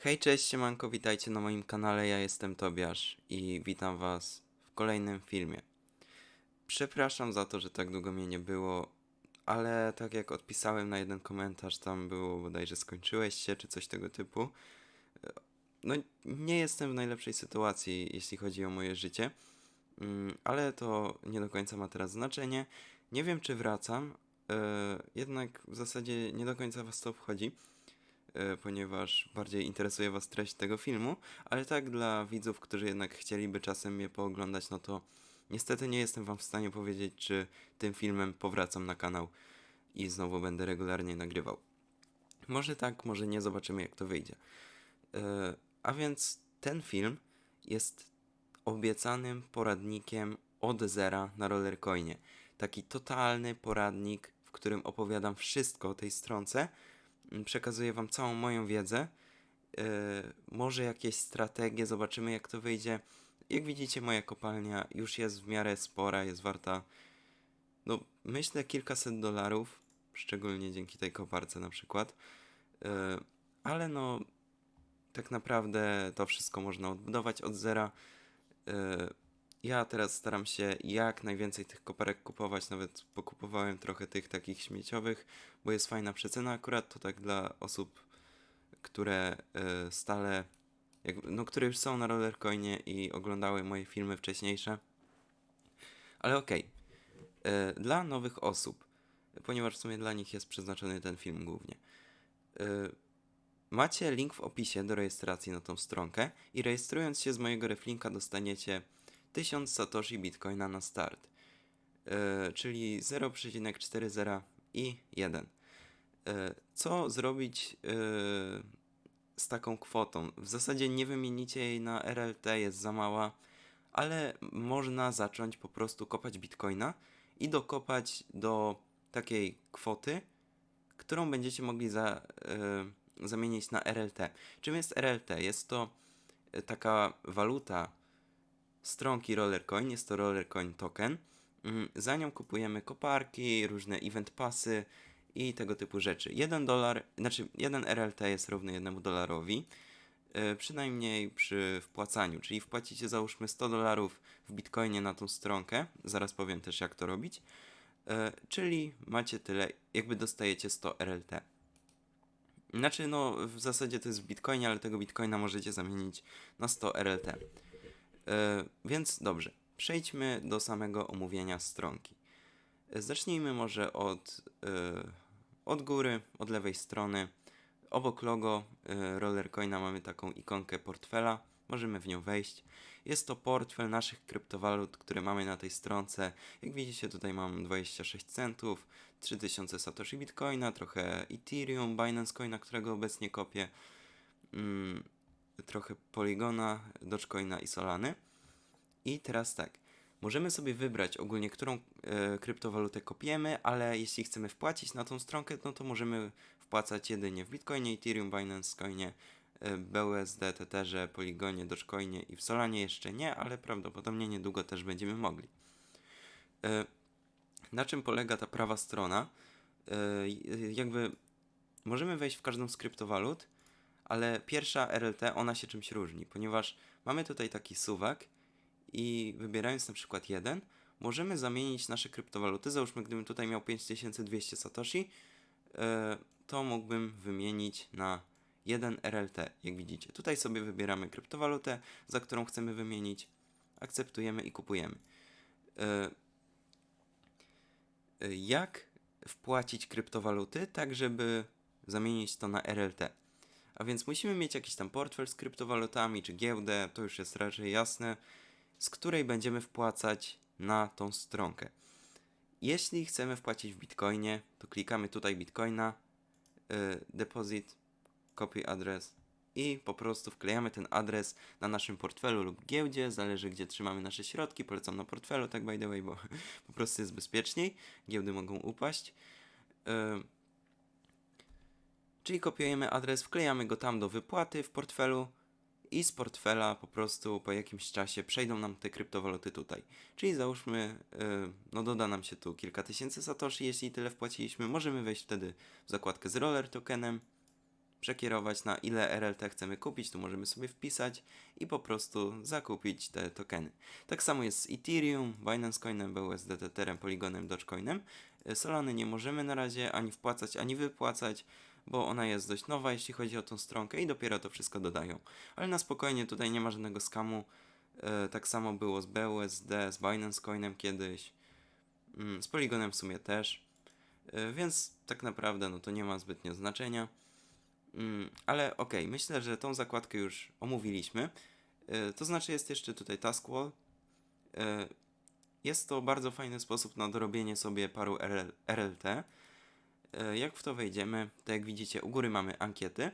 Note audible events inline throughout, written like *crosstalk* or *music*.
Hej, cześć, siemanko, witajcie na moim kanale, ja jestem Tobiasz i witam was w kolejnym filmie. Przepraszam za to, że tak długo mnie nie było, ale tak jak odpisałem na jeden komentarz, tam było bodajże skończyłeś się, czy coś tego typu. No, nie jestem w najlepszej sytuacji, jeśli chodzi o moje życie, mm, ale to nie do końca ma teraz znaczenie. Nie wiem, czy wracam, e, jednak w zasadzie nie do końca was to obchodzi ponieważ bardziej interesuje Was treść tego filmu, ale tak dla widzów, którzy jednak chcieliby czasem mnie pooglądać, no to niestety nie jestem Wam w stanie powiedzieć, czy tym filmem powracam na kanał i znowu będę regularnie nagrywał. Może tak, może nie, zobaczymy jak to wyjdzie. E, a więc ten film jest obiecanym poradnikiem od zera na Rollercoinie. Taki totalny poradnik, w którym opowiadam wszystko o tej stronce, przekazuję Wam całą moją wiedzę, e, może jakieś strategie, zobaczymy jak to wyjdzie. Jak widzicie, moja kopalnia już jest w miarę spora, jest warta, no myślę, kilkaset dolarów, szczególnie dzięki tej koparce na przykład. E, ale no, tak naprawdę to wszystko można odbudować od zera. E, Ja teraz staram się jak najwięcej tych koparek kupować, nawet pokupowałem trochę tych takich śmieciowych, bo jest fajna przecena akurat, to tak dla osób, które e, stale, jakby, no które już są na Rollercoinie i oglądały moje filmy wcześniejsze. Ale okej, E, dla nowych osób, ponieważ w sumie dla nich jest przeznaczony ten film głównie. E, Macie link w opisie do rejestracji na tą stronkę i rejestrując się z mojego reflinka dostaniecie 1000 satoshi bitcoina na start, e, czyli 0,40 i 1. E, Co zrobić e, z taką kwotą? W zasadzie nie wymienicie jej na RLT, jest za mała, ale można zacząć po prostu kopać bitcoina i dokopać do takiej kwoty, którą będziecie mogli za, e, zamienić na RLT. Czym jest RLT? Jest to taka waluta stronki Rollercoin, jest to Rollercoin token. Mm, Za nią kupujemy koparki, różne event pasy i tego typu rzeczy. 1 dolar, znaczy 1 RLT jest równy 1 dolarowi, e, przynajmniej przy wpłacaniu, czyli wpłacicie załóżmy 100 dolarów w bitcoinie na tą stronkę, zaraz powiem też jak to robić, e, czyli macie tyle, jakby dostajecie 100 RLT. Znaczy, no, w zasadzie to jest w bitcoinie, ale tego bitcoina możecie zamienić na 100 RLT. E, więc dobrze, przejdźmy do samego omówienia stronki. E, Zacznijmy może od, e, od góry, od lewej strony. Obok logo Rollercoina mamy taką ikonkę portfela, możemy w nią wejść. Jest to portfel naszych kryptowalut, które mamy na tej stronce. Jak widzicie, tutaj mam 26 centów, 3000 Satoshi Bitcoina, trochę Ethereum, Binance Coina, którego obecnie kopię, mm, trochę Polygona, Dogecoina i Solany. I teraz tak, możemy sobie wybrać ogólnie, którą e, kryptowalutę kopiemy, ale jeśli chcemy wpłacić na tą stronkę, no to możemy wpłacać jedynie w Bitcoinie, Ethereum, Binance Coinie, e, BUSD, Tetherze, Polygonie, Dogecoinie i w Solanie jeszcze nie, ale prawdopodobnie niedługo też będziemy mogli. E, na czym polega ta prawa strona? Jakby możemy wejść w każdą z kryptowalut, ale pierwsza RLT ona się czymś różni, ponieważ mamy tutaj taki suwak i wybierając na przykład jeden, możemy zamienić nasze kryptowaluty. Załóżmy, gdybym tutaj miał 5200 Satoshi, e, to mógłbym wymienić na 1 RLT, jak widzicie. Tutaj sobie wybieramy kryptowalutę, za którą chcemy wymienić, akceptujemy i kupujemy. E, e, Jak wpłacić kryptowaluty, tak żeby zamienić to na RLT? A więc musimy mieć jakiś tam portfel z kryptowalutami, czy giełdę, to już jest raczej jasne, z której będziemy wpłacać na tą stronkę. Jeśli chcemy wpłacić w Bitcoinie, to klikamy tutaj Bitcoina, y, deposit, copy adres i po prostu wklejamy ten adres na naszym portfelu lub giełdzie, zależy gdzie trzymamy nasze środki, polecam na portfelu, tak by the way, bo *laughs* po prostu jest bezpieczniej, giełdy mogą upaść. Y, Czyli kopiujemy adres, wklejamy go tam do wypłaty w portfelu i z portfela po prostu po jakimś czasie przejdą nam te kryptowaluty tutaj. Czyli załóżmy, yy, no doda nam się tu kilka tysięcy satoshi, jeśli tyle wpłaciliśmy. Możemy wejść wtedy w zakładkę z roller tokenem przekierować na ile RLT chcemy kupić, tu możemy sobie wpisać i po prostu zakupić te tokeny. Tak samo jest z Ethereum, Binance Coinem, BUSD, Tetherem, Polygonem, Dogecoinem. Y, Solany nie możemy na razie ani wpłacać, ani wypłacać, bo ona jest dość nowa, jeśli chodzi o tą stronkę i dopiero to wszystko dodają. Ale na spokojnie, tutaj nie ma żadnego skamu. E, Tak samo było z BUSD, z Binance Coinem kiedyś. Mm, Z Polygonem w sumie też. E, Więc tak naprawdę no to nie ma zbytnio znaczenia. Mm, Ale okej, myślę, że tą zakładkę już omówiliśmy. E, To znaczy jest jeszcze tutaj Task Wall. E, Jest to bardzo fajny sposób na dorobienie sobie paru RL, RLT. E, Jak w to wejdziemy, to jak widzicie u góry mamy ankiety.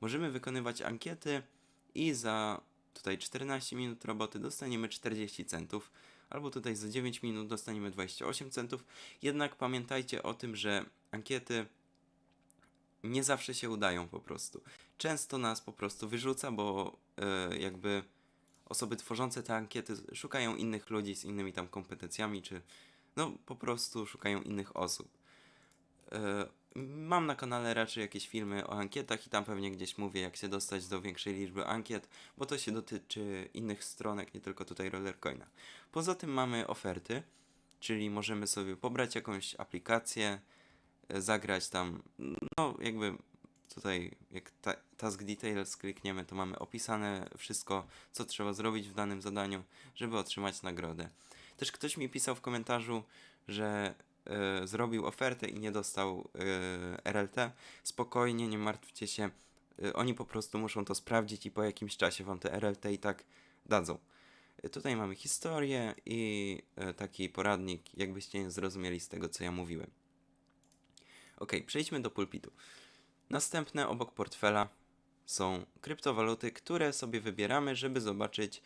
Możemy wykonywać ankiety i za tutaj 14 minut roboty dostaniemy 40 centów, albo tutaj za 9 minut dostaniemy 28 centów. Jednak pamiętajcie o tym, że ankiety nie zawsze się udają po prostu. Często nas po prostu wyrzuca, bo e, jakby osoby tworzące te ankiety szukają innych ludzi z innymi tam kompetencjami, czy no po prostu szukają innych osób. E, Mam na kanale raczej jakieś filmy o ankietach i tam pewnie gdzieś mówię, jak się dostać do większej liczby ankiet, bo to się dotyczy innych stronek, nie tylko tutaj Rollercoina. Poza tym mamy oferty, czyli możemy sobie pobrać jakąś aplikację, e, zagrać tam, no jakby tutaj jak ta, Task Details klikniemy, to mamy opisane wszystko, co trzeba zrobić w danym zadaniu, żeby otrzymać nagrodę. Też ktoś mi pisał w komentarzu, że e, zrobił ofertę i nie dostał e, RLT. Spokojnie, nie martwcie się. E, oni po prostu muszą to sprawdzić i po jakimś czasie wam te RLT i tak dadzą. Tutaj mamy historię i taki poradnik, jakbyście nie zrozumieli z tego, co ja mówiłem. Ok, przejdźmy do pulpitu. Następne obok portfela są kryptowaluty, które sobie wybieramy, żeby zobaczyć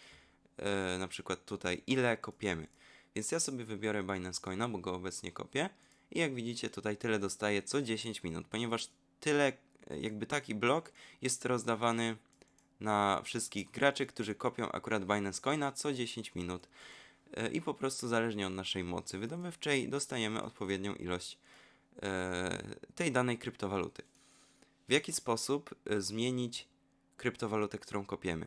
e, na przykład tutaj ile kopiemy. Więc ja sobie wybiorę Binance Coina, bo go obecnie kopię i jak widzicie tutaj tyle dostaję co 10 minut, ponieważ tyle e, jakby taki blok jest rozdawany na wszystkich graczy, którzy kopią akurat Binance Coina co 10 minut. E, I po prostu zależnie od naszej mocy wydobywczej dostajemy odpowiednią ilość e, tej danej kryptowaluty. W jaki sposób zmienić kryptowalutę, którą kopiemy?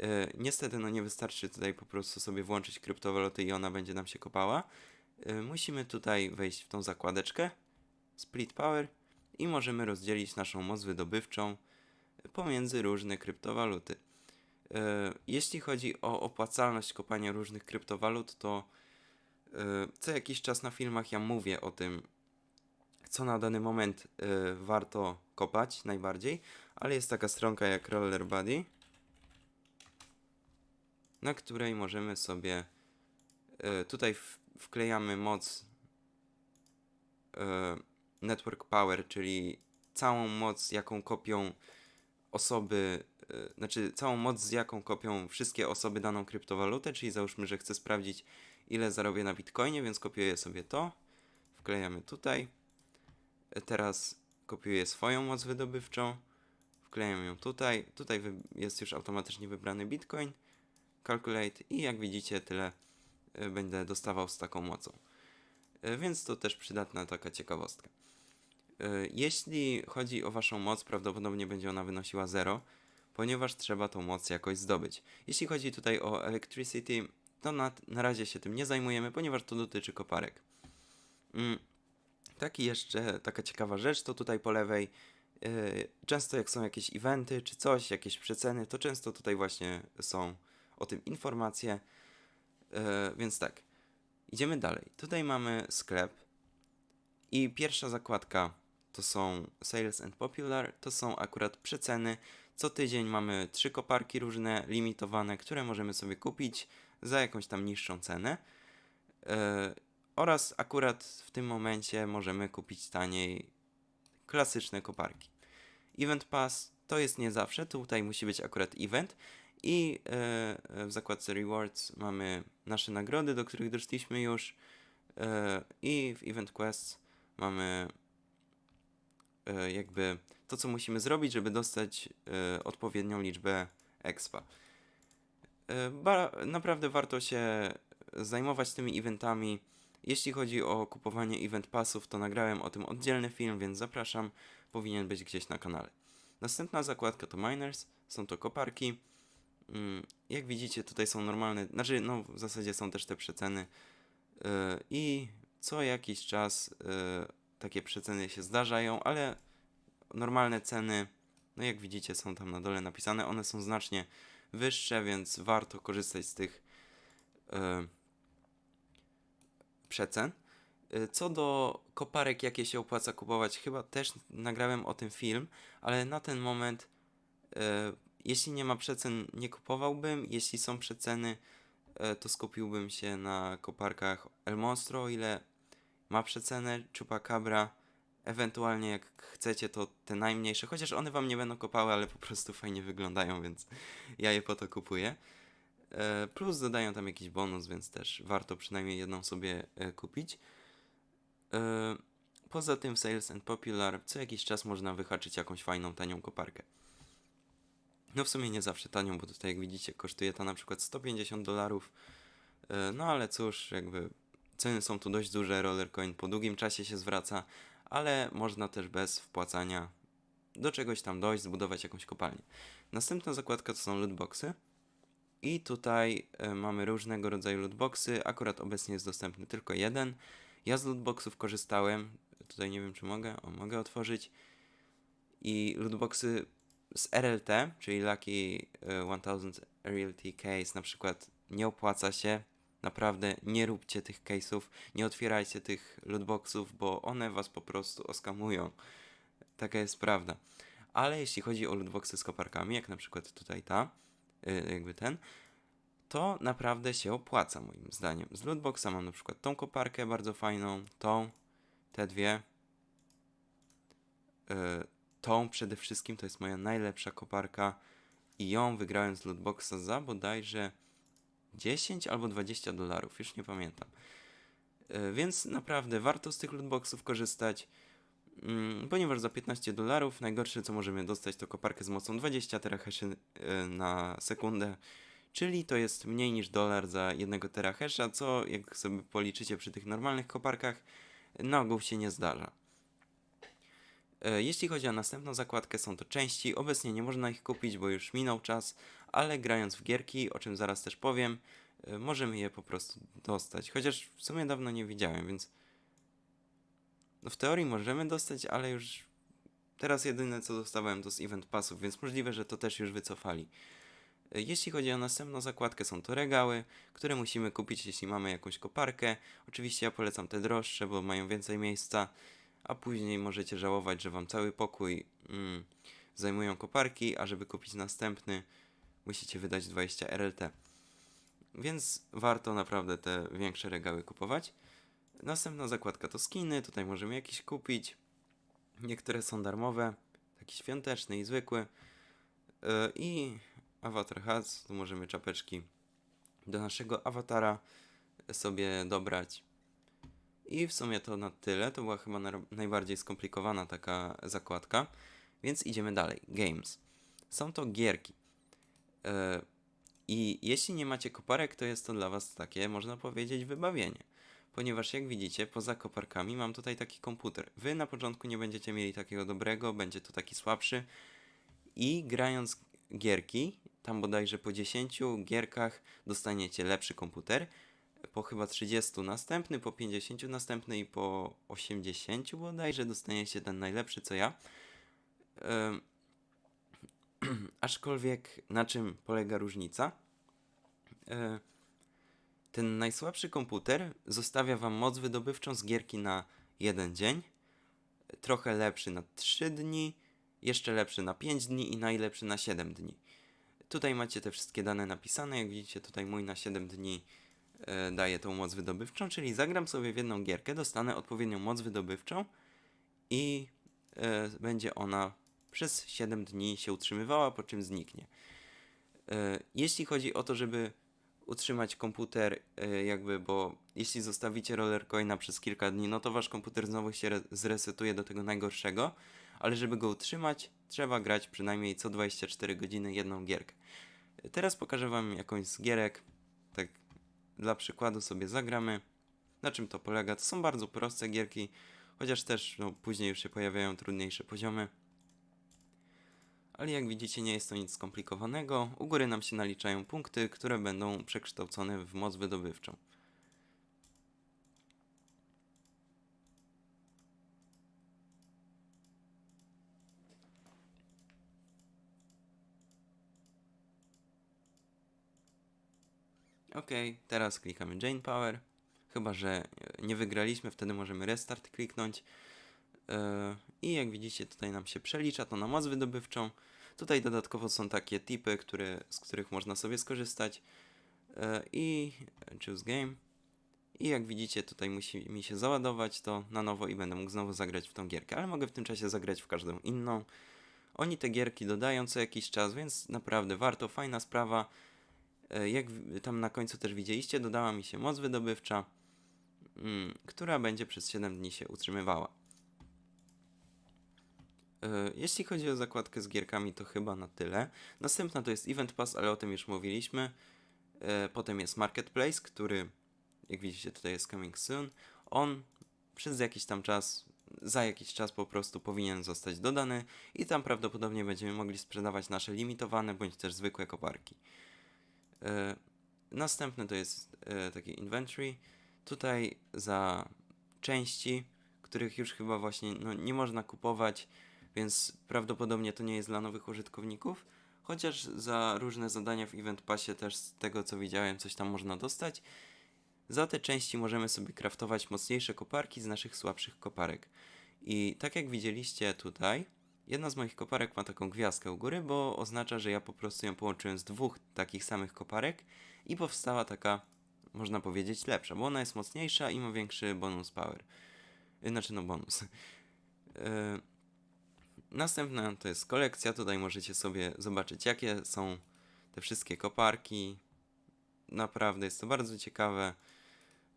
E, Niestety, no nie wystarczy tutaj po prostu sobie włączyć kryptowalutę i ona będzie nam się kopała. E, Musimy tutaj wejść w tą zakładeczkę Split Power i możemy rozdzielić naszą moc wydobywczą pomiędzy różne kryptowaluty. E, Jeśli chodzi o opłacalność kopania różnych kryptowalut, to co jakiś czas na filmach ja mówię o tym, co na dany moment warto kopać najbardziej, ale jest taka stronka jak Roller Buddy, na której możemy sobie e, tutaj wklejamy moc e, Network Power, czyli całą moc, jaką kopią osoby, e, znaczy całą moc, z jaką kopią wszystkie osoby daną kryptowalutę, czyli załóżmy, że chcę sprawdzić, ile zarobię na Bitcoinie, więc kopiuję sobie to, wklejamy tutaj. Teraz kopiuję swoją moc wydobywczą, wklejam ją tutaj. Tutaj jest już automatycznie wybrany Bitcoin, Calculate i jak widzicie, tyle e, będę dostawał z taką mocą. E, Więc to też przydatna taka ciekawostka. E, Jeśli chodzi o Waszą moc, prawdopodobnie będzie ona wynosiła 0, ponieważ trzeba tą moc jakoś zdobyć. Jeśli chodzi tutaj o Electricity, to na, na razie się tym nie zajmujemy, ponieważ to dotyczy koparek. Mm, Taki jeszcze, taka ciekawa rzecz, to tutaj po lewej, często jak są jakieś eventy czy coś, jakieś przeceny, to często tutaj właśnie są o tym informacje. Yy, więc tak, idziemy dalej. Tutaj mamy sklep i pierwsza zakładka to są Sales and Popular, to są akurat przeceny. Co tydzień mamy trzy koparki różne, limitowane, które możemy sobie kupić za jakąś tam niższą cenę. Yy, oraz akurat w tym momencie możemy kupić taniej klasyczne koparki. Event Pass to jest nie zawsze, tutaj musi być akurat event i e, w zakładce Rewards mamy nasze nagrody, do których doszliśmy już e, i w Event Quests mamy e, jakby to, co musimy zrobić, żeby dostać odpowiednią liczbę expa. Naprawdę warto się zajmować tymi eventami. Jeśli chodzi o kupowanie event passów, to nagrałem o tym oddzielny film, więc zapraszam, powinien być gdzieś na kanale. Następna zakładka to miners, są to koparki. Mm, Jak widzicie, tutaj są normalne, znaczy, no w zasadzie są też te przeceny. Yy, I co jakiś czas yy, takie przeceny się zdarzają, ale normalne ceny, no jak widzicie, są tam na dole napisane. One są znacznie wyższe, więc warto korzystać z tych yy, przecen. Y, Co do koparek, jakie się opłaca kupować, chyba też nagrałem o tym film, ale na ten moment, y, jeśli nie ma przecen, nie kupowałbym. Jeśli są przeceny, y, to skupiłbym się na koparkach El Monstro, ile ma przecenę, Chupacabra. Ewentualnie, jak chcecie, to te najmniejsze, chociaż one wam nie będą kopały, ale po prostu fajnie wyglądają, więc ja je po to kupuję. E, Plus dodają tam jakiś bonus, więc też warto przynajmniej jedną sobie e, kupić. E, Poza tym w Sales and Popular co jakiś czas można wyhaczyć jakąś fajną, tanią koparkę. No w sumie nie zawsze tanią, bo tutaj jak widzicie kosztuje ta na przykład 150 dolarów. E, No ale cóż, jakby ceny są tu dość duże, Rollercoin po długim czasie się zwraca, ale można też bez wpłacania do czegoś tam dojść, zbudować jakąś kopalnię. Następna zakładka to są lootboxy. I tutaj e, mamy różnego rodzaju lootboxy. Akurat obecnie jest dostępny tylko jeden. Ja z lootboxów korzystałem. Tutaj nie wiem, czy mogę. O, mogę otworzyć. I lootboxy z RLT, czyli Lucky e, 1000 RLT Case, na przykład nie opłaca się. Naprawdę nie róbcie tych case'ów, nie otwierajcie tych lootboxów, bo one was po prostu oskamują. Taka jest prawda. Ale jeśli chodzi o lootboxy z koparkami, jak na przykład tutaj ta, y, jakby ten, to naprawdę się opłaca moim zdaniem. Z lootboxa mam na przykład tą koparkę bardzo fajną, tą, te dwie, y, tą przede wszystkim, to jest moja najlepsza koparka i ją wygrałem z lootboxa za bodajże 10 albo 20 dolarów, już nie pamiętam. Y, Więc naprawdę warto z tych lootboxów korzystać. Mm, ponieważ za 15 dolarów najgorsze co możemy dostać to koparkę z mocą 20 terahashi y, na sekundę, czyli to jest mniej niż dolar za jednego terahasha, co jak sobie policzycie przy tych normalnych koparkach, na ogół się nie zdarza. E, Jeśli chodzi o następną zakładkę, są to części. Obecnie nie można ich kupić, bo już minął czas, ale grając w gierki, o czym zaraz też powiem, e, możemy je po prostu dostać. Chociaż w sumie dawno nie widziałem, więc no w teorii możemy dostać, ale już teraz jedyne co dostałem to z event passów, więc możliwe, że to też już wycofali. E, Jeśli chodzi o następną zakładkę, są to regały, które musimy kupić, jeśli mamy jakąś koparkę. Oczywiście ja polecam te droższe, bo mają więcej miejsca, a później możecie żałować, że wam cały pokój mm, zajmują koparki, a żeby kupić następny, musicie wydać 20 RLT. Więc warto naprawdę te większe regały kupować. Następna zakładka to skiny, tutaj możemy jakieś kupić. Niektóre są darmowe, taki świąteczny i zwykły. Yy, I Avatar Hats, tu możemy czapeczki do naszego awatara sobie dobrać. I w sumie to na tyle. To była chyba na- najbardziej skomplikowana taka zakładka. Więc idziemy dalej. Games. Są to gierki. E, I jeśli nie macie koparek, to jest to dla Was takie, można powiedzieć, wybawienie. Ponieważ jak widzicie, poza koparkami mam tutaj taki komputer. Wy na początku nie będziecie mieli takiego dobrego, będzie to taki słabszy. I grając gierki, tam bodajże po 10 gierkach dostaniecie lepszy komputer. Po chyba 30 następny, po 50 następny i po 80 bodajże dostaniecie ten najlepszy co ja. *clears throat* Aczkolwiek na czym polega różnica? E, ten najsłabszy komputer zostawia wam moc wydobywczą z gierki na jeden dzień, trochę lepszy na 3 dni, jeszcze lepszy na 5 dni i najlepszy na 7 dni. Tutaj macie te wszystkie dane napisane, jak widzicie tutaj mój na 7 dni daje tą moc wydobywczą, czyli zagram sobie w jedną gierkę, dostanę odpowiednią moc wydobywczą i e, będzie ona przez 7 dni się utrzymywała, po czym zniknie. E, jeśli chodzi o to, żeby utrzymać komputer, e, jakby, bo jeśli zostawicie rollercoina przez kilka dni, no to wasz komputer znowu się re- zresetuje do tego najgorszego, ale żeby go utrzymać, trzeba grać przynajmniej co 24 godziny jedną gierkę. E, Teraz pokażę wam jakąś z gierek, dla przykładu sobie zagramy. Na czym to polega? To są bardzo proste gierki, chociaż też no, później już się pojawiają trudniejsze poziomy. ale jak widzicie nie jest to nic skomplikowanego. U góry nam się naliczają punkty, które będą przekształcone w moc wydobywczą. Ok, teraz klikamy Jane Power. Chyba, że nie wygraliśmy, wtedy możemy restart kliknąć. Yy, I jak widzicie, tutaj nam się przelicza to na moc wydobywczą. Tutaj dodatkowo są takie tipy, które, z których można sobie skorzystać. Yy, I choose game. I jak widzicie, tutaj musi mi się załadować to na nowo i będę mógł znowu zagrać w tą gierkę, ale mogę w tym czasie zagrać w każdą inną. Oni te gierki dodają co jakiś czas, więc naprawdę warto, fajna sprawa. E, Jak tam na końcu też widzieliście, dodała mi się moc wydobywcza, mm, która będzie przez 7 dni się utrzymywała. E, Jeśli chodzi o zakładkę z gierkami, to chyba na tyle. Następna to jest Event Pass, ale o tym już mówiliśmy. E, Potem jest Marketplace, który, jak widzicie, tutaj jest Coming Soon. On przez jakiś tam czas, za jakiś czas po prostu powinien zostać dodany i tam prawdopodobnie będziemy mogli sprzedawać nasze limitowane bądź też zwykłe koparki. E, Następny to jest e, taki inventory. Tutaj za części, których już chyba właśnie no, nie można kupować, więc prawdopodobnie to nie jest dla nowych użytkowników. Chociaż za różne zadania w Event Passie też z tego co widziałem coś tam można dostać. Za te części możemy sobie kraftować mocniejsze koparki z naszych słabszych koparek. I tak jak widzieliście tutaj, jedna z moich koparek ma taką gwiazdkę u góry, bo oznacza, że ja po prostu ją połączyłem z dwóch takich samych koparek i powstała taka, można powiedzieć, lepsza, bo ona jest mocniejsza i ma większy bonus power. Y, Znaczy, no bonus. Yy, Następna to jest kolekcja. Tutaj możecie sobie zobaczyć, jakie są te wszystkie koparki. Naprawdę jest to bardzo ciekawe.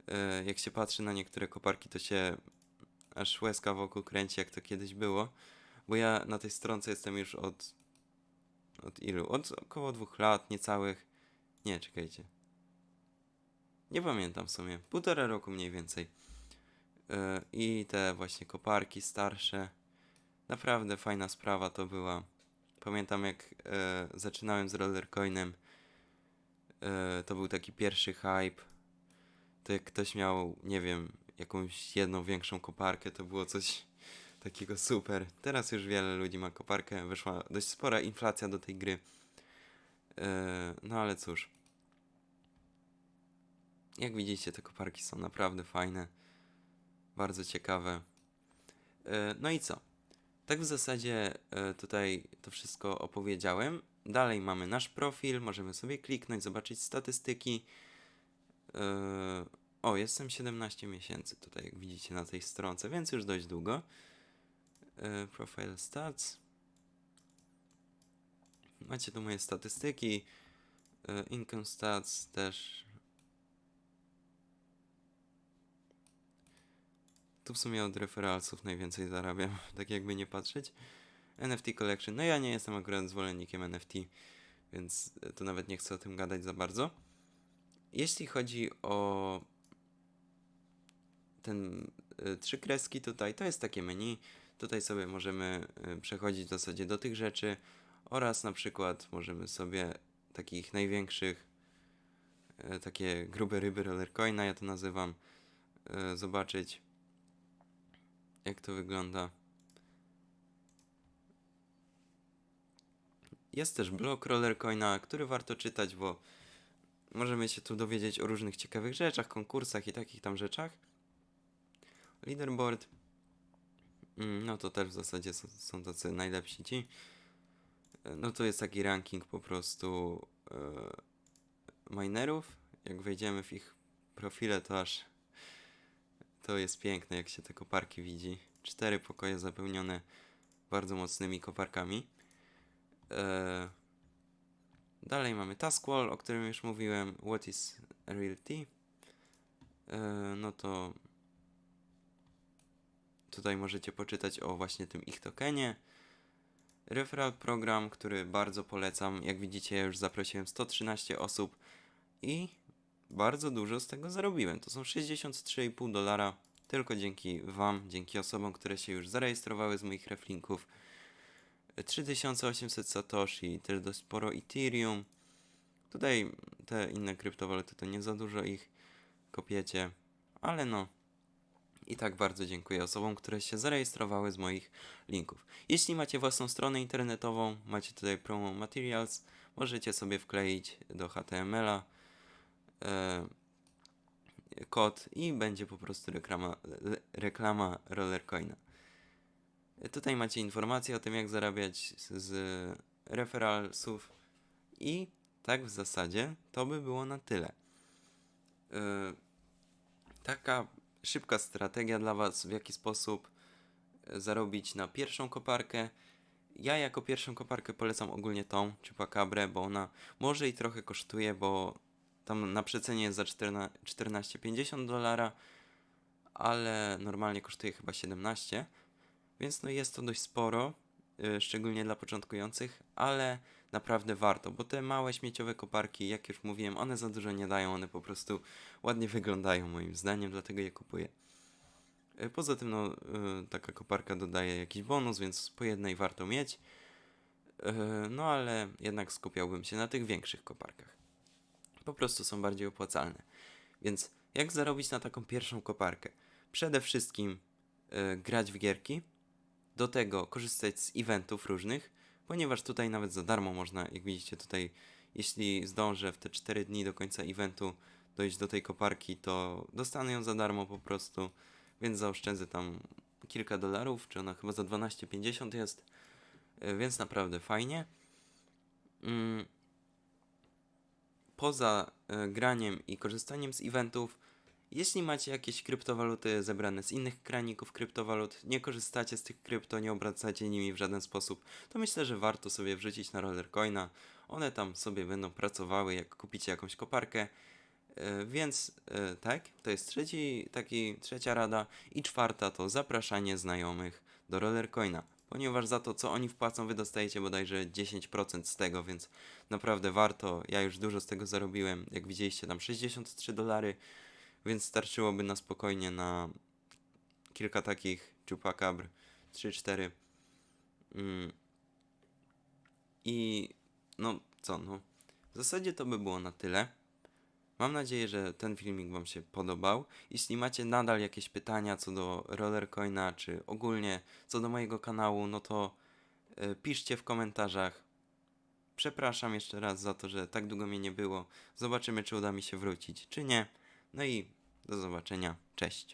Yy, Jak się patrzy na niektóre koparki, to się aż łezka wokół kręci, jak to kiedyś było. Bo ja na tej stronce jestem już od. Od ilu? Od około dwóch lat, niecałych. Nie, czekajcie. Nie pamiętam w sumie. Półtora roku mniej więcej. Yy, I te właśnie koparki starsze. Naprawdę fajna sprawa to była. Pamiętam jak e, zaczynałem z Rollercoinem. E, to był taki pierwszy hype. To jak ktoś miał, nie wiem, jakąś jedną większą koparkę, to było coś takiego super. Teraz już wiele ludzi ma koparkę. Wyszła dość spora inflacja do tej gry. E, no ale cóż. Jak widzicie, te koparki są naprawdę fajne. Bardzo ciekawe. E, no i co? Tak w zasadzie e, tutaj to wszystko opowiedziałem. Dalej mamy nasz profil, możemy sobie kliknąć, zobaczyć statystyki. O, jestem 17 miesięcy tutaj, jak widzicie na tej stronce, więc już dość długo. E, Profile stats. Macie tu moje statystyki. E, Income stats też. Tu w sumie od referalsów najwięcej zarabiam, *laughs* tak jakby nie patrzeć. NFT Collection. No ja nie jestem akurat zwolennikiem NFT, więc e, tu nawet nie chcę o tym gadać za bardzo. Jeśli chodzi o ten y, trzy kreski tutaj, to jest takie menu. Tutaj sobie możemy y, przechodzić w zasadzie do tych rzeczy oraz na przykład możemy sobie takich największych y, takie grube ryby rollercoina, ja to nazywam, y, zobaczyć jak to wygląda. Jest też blog Rollercoina, który warto czytać, bo możemy się tu dowiedzieć o różnych ciekawych rzeczach, konkursach i takich tam rzeczach. Leaderboard. Mm, No to też w zasadzie są, tacy najlepsi ci. E, No to jest taki ranking po prostu e, minerów. Jak wejdziemy w ich profile, to aż to jest piękne, jak się te koparki widzi. Cztery pokoje zapełnione bardzo mocnymi koparkami. E, dalej mamy Task Wall, o którym już mówiłem. What is reality? E, no to tutaj możecie poczytać o właśnie tym ich tokenie. Referral program, który bardzo polecam. Jak widzicie, już zaprosiłem 113 osób i bardzo dużo z tego zarobiłem. To są 63,5 dolara tylko dzięki Wam, dzięki osobom, które się już zarejestrowały z moich reflinków. 3800 Satoshi, też dość sporo Ethereum. Tutaj te inne kryptowaluty to nie za dużo ich kopiecie, ale no. I tak bardzo dziękuję osobom, które się zarejestrowały z moich linków. Jeśli macie własną stronę internetową, macie tutaj promo materials, możecie sobie wkleić do HTML-a e, kod i będzie po prostu reklama, reklama Rollercoina. Tutaj macie informacje o tym, jak zarabiać z, referralsów i tak w zasadzie to by było na tyle. E, taka szybka strategia dla Was, w jaki sposób e, zarobić na pierwszą koparkę. Ja jako pierwszą koparkę polecam ogólnie tą, Chupacabra, bo ona może i trochę kosztuje, bo tam na przecenie jest za 14 14,50 dolara, ale normalnie kosztuje chyba 17, więc no jest to dość sporo, y, szczególnie dla początkujących, ale naprawdę warto, bo te małe śmieciowe koparki, jak już mówiłem, one za dużo nie dają, one po prostu ładnie wyglądają moim zdaniem, dlatego je kupuję. Y, Poza tym, no, y, taka koparka dodaje jakiś bonus, więc po jednej warto mieć. Y, No, ale jednak skupiałbym się na tych większych koparkach. Po prostu są bardziej opłacalne. Więc jak zarobić na taką pierwszą koparkę? Przede wszystkim grać w gierki, do tego korzystać z eventów różnych, ponieważ tutaj nawet za darmo można, jak widzicie tutaj, jeśli zdążę w te 4 dni do końca eventu dojść do tej koparki, to dostanę ją za darmo po prostu, więc zaoszczędzę tam kilka dolarów, czy ona chyba za 12,50 jest, y, więc naprawdę fajnie. Mm, Poza y, graniem i korzystaniem z eventów, jeśli macie jakieś kryptowaluty zebrane z innych kraników kryptowalut, nie korzystacie z tych krypto, nie obracacie nimi w żaden sposób, to myślę, że warto sobie wrzucić na Rollercoina. One tam sobie będą pracowały, jak kupicie jakąś koparkę. E, Więc e, tak, to jest trzeci, taki, trzecia rada. I czwarta to zapraszanie znajomych do Rollercoina. Ponieważ za to, co oni wpłacą, wy dostajecie bodajże 10% z tego, więc naprawdę warto. Ja już dużo z tego zarobiłem. Jak widzieliście, tam 63 dolary, więc starczyłoby na spokojnie na kilka takich chupacabr, 3-4. Mm. I no co, no. W zasadzie to by było na tyle. Mam nadzieję, że ten filmik Wam się podobał. Jeśli macie nadal jakieś pytania co do Rollercoina, czy ogólnie co do mojego kanału, no to y, piszcie w komentarzach. Przepraszam jeszcze raz za to, że tak długo mnie nie było. Zobaczymy, czy uda mi się wrócić, czy nie. No i do zobaczenia. Cześć.